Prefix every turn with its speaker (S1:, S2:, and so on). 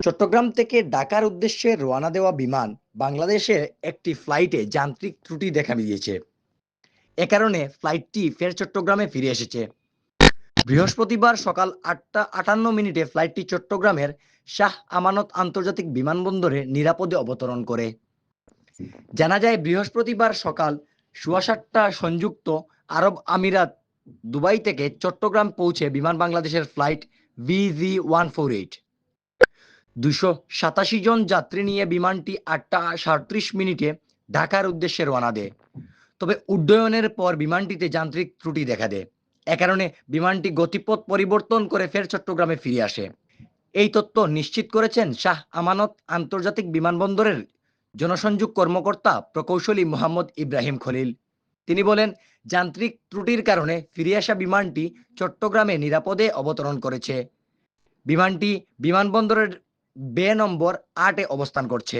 S1: চট্টগ্রাম থেকে ঢাকার উদ্দেশ্যে রওনা দেওয়া বিমান বাংলাদেশে একটি ফ্লাইটে যান্ত্রিক ত্রুটি দেখা দিয়েছে। এ কারণে ফ্লাইটটি ফের চট্টগ্রামে ফিরে এসেছে। বৃহস্পতিবার সকাল আটটা আটান্ন মিনিটে ফ্লাইটটি চট্টগ্রামের শাহ আমানত আন্তর্জাতিক বিমানবন্দরে নিরাপদে অবতরণ করে। জানা যায়, বৃহস্পতিবার সকাল সোয়া সাতটা সংযুক্ত আরব আমিরাত দুবাই থেকে চট্টগ্রাম পৌঁছে বিমান বাংলাদেশের ফ্লাইট ভিজি ওয়ান ফোর এইট। দুশো সাতাশি জন যাত্রী নিয়ে বিমানটি আটটা সাঁত্রিশ মিনিটে ঢাকার উদ্দেশ্যে রওনা দেয়। তবে উড্ডয়নের পর বিমানটিতে যান্ত্রিক ত্রুটি দেখা দেয়। এ কারণে বিমানটি গতিপথ পরিবর্তন করে ফের চট্টগ্রামে ফিরে আসে। এই তথ্য নিশ্চিত করেছেন শাহ আমানত আন্তর্জাতিক বিমানবন্দরের জনসংযোগ কর্মকর্তা প্রকৌশলী মোহাম্মদ ইব্রাহিম খলিল। তিনি বলেন, যান্ত্রিক ত্রুটির কারণে ফিরে আসা বিমানটি চট্টগ্রামে নিরাপদে অবতরণ করেছে। বিমানটি বিমানবন্দরের বে নম্বর আটে অবস্থান করছে।